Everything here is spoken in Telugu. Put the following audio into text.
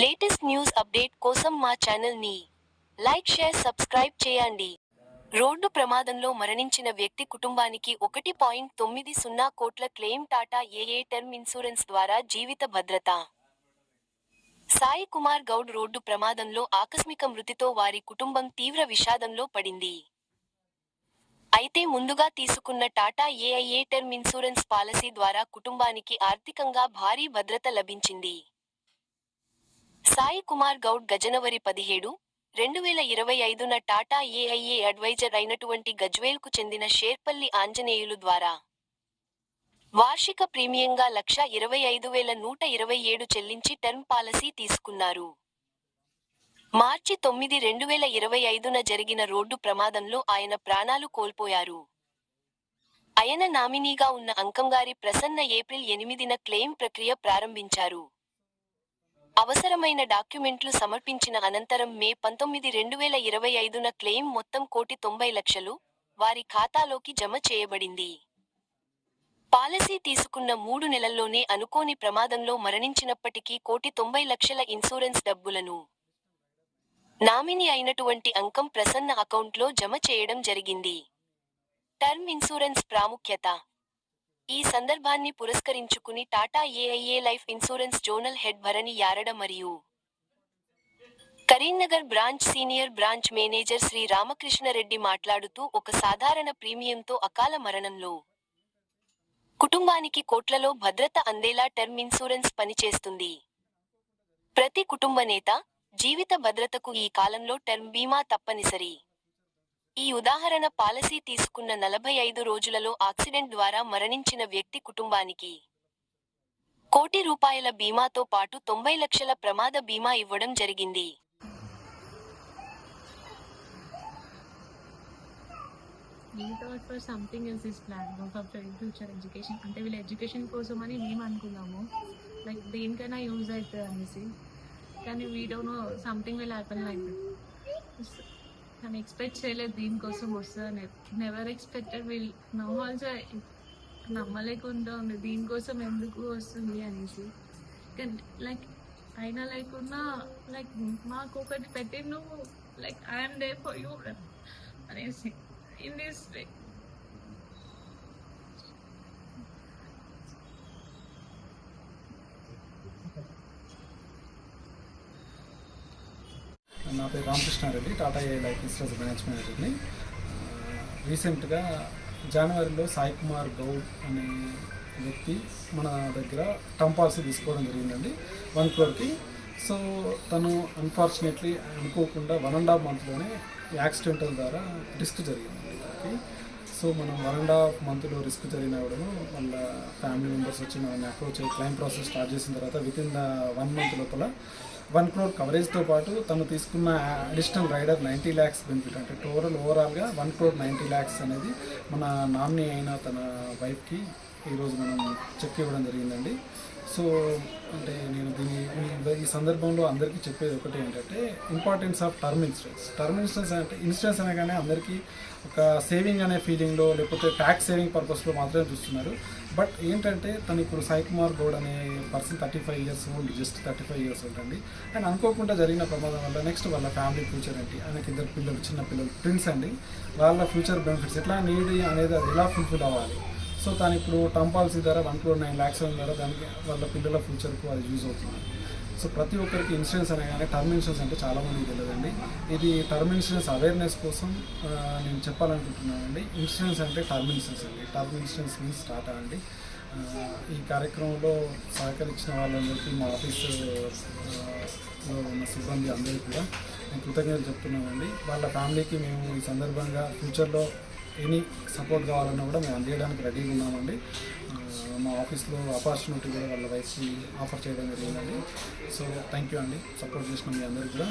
లేటెస్ట్ న్యూస్ అప్డేట్ కోసం మా ఛానల్ని లైక్ షేర్ సబ్స్క్రైబ్ చేయండి. రోడ్డు ప్రమాదంలో మరణించిన వ్యక్తి కుటుంబానికి ఒకటి పాయింట్ తొమ్మిది సున్నా కోట్ల క్లెయిమ్ టాటా ఏఏ టర్మ్ ఇన్సూరెన్స్ ద్వారా జీవిత భద్రత. సాయి కుమార్ గౌడ్ రోడ్డు ప్రమాదంలో ఆకస్మిక మృతితో వారి కుటుంబం తీవ్ర విషాదంలో పడింది. అయితే ముందుగా తీసుకున్న Tata AIA term insurance policy ద్వారా కుటుంబానికి ఆర్థికంగా భారీ భద్రత లభించింది. సాయి కుమార్ గౌడ్ గజనవరి పదిహేడు రెండు వేల ఇరవై ఐదున టాటా ఏఐఏ అడ్వైజర్ అయినటువంటి గజ్వేల్కు చెందిన షేర్పల్లి ఆంజనేయులు ద్వారా. వార్షిక ప్రీమియంగా లక్ష ఇరవై ఐదు వేల నూట ఇరవై ఏడు చెల్లించి టర్మ్ పాలసీ తీసుకున్నారు. మార్చి తొమ్మిది రెండు వేల ఇరవై ఐదున జరిగిన రోడ్డు ప్రమాదంలో ఆయన ప్రాణాలు కోల్పోయారు. ఆయన నామినీగా ఉన్న అంకంగారి ప్రసన్న ఏప్రిల్ ఎనిమిదిన క్లెయిమ్ ప్రక్రియ ప్రారంభించారు. అవసరమైన డాక్యుమెంట్లు సమర్పించిన అనంతరం మే పంతొమ్మిది రెండు వేల ఇరవై ఐదున క్లెయిమ్ మొత్తం కోటి తొంభై లక్షలు వారి ఖాతాలోకి జమ చేయబడింది. పాలసీ తీసుకున్న మూడు నెలల్లోనే అనుకోని ప్రమాదంలో మరణించినప్పటికీ కోటి తొంభై లక్షల ఇన్సూరెన్స్ డబ్బులను నామినీ అయినటువంటి అంకం ప్రసన్న అకౌంట్లో జమ చేయడం జరిగింది. టర్మ్ ఇన్సూరెన్స్ ప్రాముఖ్యత ఈ సందర్భాన్ని పురస్కరించుకుని Tata AIA life insurance zonal head Bharani Yarada మరియు Karimnagar branch senior branch manager Shri Ramakrishna Reddy మాట్లాడుతూ ఒక సాధారణ ప్రీమియంతో అకాల మరణంలో కుటుంబానికి కోట్లలో భద్రత అందేలా టర్మ్ ఇన్సూరెన్స్ పనిచేస్తుంది. ప్రతి కుటుంబ నేత జీవిత భద్రతకు ఈ కాలంలో టర్మ్ బీమా తప్పనిసరి. ఈ ఉదాహరణ పాలసీ తీసుకున్న నలభై ఐదు రోజులలో ఆక్సిడెంట్ ద్వారా మరణించిన వ్యక్తి కుటుంబానికి. కోటి రూపాయల బీమాతో పాటు తొంభై లక్షల ప్రమాద బీమా ఇవ్వడం జరిగింది. Thought for something else is plan for future education అంటే వీళ్ళ ఎడ్యుకేషన్ కోసం అని మేము అనుకున్నాము. లైక్ దేనికైనా యూజ్ అవుతుంది అనేసి. కానీ we don't know something will happen like కానీ ఎక్స్పెక్ట్ చేయలేదు దీనికోసం వస్తుందని never expected we'll now also నమ్మలేకుండా ఉంది దీనికోసం ఎందుకు వస్తుంది అనేసి. కానీ లైక్ అయినా లేకున్నా లైక్ మాకు ఒకటి పెట్టి నువ్వు like I'm there for you అనేసి. In this నా పేరు Ramakrishna Reddy Tata A life insurance branch మేనేజర్ని. రీసెంట్గా జనవరిలో సాయి కుమార్ గౌడ్ అనే వ్యక్తి మన దగ్గర టర్మ్ పాలసీ తీసుకోవడం జరిగిందండి వన్ క్రోర్కి. సో తను అన్ఫార్చునేట్లీ అనుకోకుండా వన్ అండ్ హాఫ్ మంత్లోనే యాక్సిడెంటల్ ద్వారా రిస్క్ జరిగిందండి దానికి సో మనం వన్ అండ్ హాఫ్ మంత్లో రిస్క్ జరిగిన కూడా వాళ్ళ ఫ్యామిలీ మెంబర్స్ వచ్చి మనల్ని అప్రోచ్ అయ్యి క్లైమ్ ప్రాసెస్ స్టార్ట్ చేసిన తర్వాత with in the one month లోపల వన్ క్రోర్ కవరేజ్తో పాటు తను తీసుకున్న additional rider ninety lakhs benefit అంటే టోటల్ ఓవరాల్గా వన్ క్రోర్ నైంటీ ల్యాక్స్ అనేది మన నామినీ అయిన తన వైఫ్కి ఈరోజు మనం చెక్ ఇవ్వడం జరిగిందండి. సో అంటే నేను దీని ఈ- సందర్భంలో అందరికీ చెప్పేది ఒకటి ఏంటంటే importance of term insurance term insurance అంటే ఇన్సూరెన్స్ అనగానే అందరికీ ఒక సేవింగ్ అనే ఫీలింగ్లో లేకపోతే ట్యాక్స్ సేవింగ్ పర్పస్లో మాత్రమే చూస్తున్నారు. బట్ ఏంటంటే తను ఇప్పుడు సాయి కుమార్ గౌడ్ అనే person thirty five years old just thirty five years old అండి. అండ్ అనుకోకుండా జరిగిన ప్రమాదం వల్ల నెక్స్ట్ వాళ్ళ ఫ్యామిలీ ఫ్యూచర్ ఏంటి? ఆయనకి ఇద్దరు పిల్లలు చిన్న పిల్లలు ట్విన్స్ అండి. వాళ్ళ ఫ్యూచర్ బెనిఫిట్స్ ఎట్లా నీడ్ అనేది అది ఎలా ఫుల్ఫిల్ అవ్వాలి? సో తను ఇప్పుడు టర్మ్ పాలసీ ద్వారా వన్ క్రోర్ నైన్ ల్యాక్స్ ద్వారా దానికి వాళ్ళ పిల్లల ఫ్యూచర్కు అది యూజ్ అవుతుంది. సో ప్రతి ఒక్కరికి ఇన్సూరెన్స్ అనగానే టర్మ్ ఇన్సూరెన్స్ అంటే చాలామందికి తెలియదండి. ఇది టర్మ్ ఇన్సూరెన్స్ అవేర్నెస్ కోసం నేను చెప్పాలనుకుంటున్నానండి. ఇన్సూరెన్స్ అంటే టర్మ్ ఇన్సూరెన్స్ అండి. టర్మ్ ఇన్సూరెన్స్ మీన్స్ టాటా అండి. ఈ కార్యక్రమంలో సహకరించిన వాళ్ళందరికీ మా ఆఫీసులో ఉన్న సిబ్బంది అందరికీ కూడా నేను కృతజ్ఞతలు చెప్తున్నానండి. వాళ్ళ ఫ్యామిలీకి మేము ఈ సందర్భంగా ఫ్యూచర్లో ఎనీ సపోర్ట్ కావాలన్నా కూడా మేము అందించడానికి రెడీగా ఉన్నామండి. మా ఆఫీస్లో ఆపర్చునిటీ కూడా వాళ్ళ వైఫ్కి ఆఫర్ చేయడం జరిగిందండి. సో థ్యాంక్ యూ అండి. సపోర్ట్ చేసిన మీ అందరికీ కూడా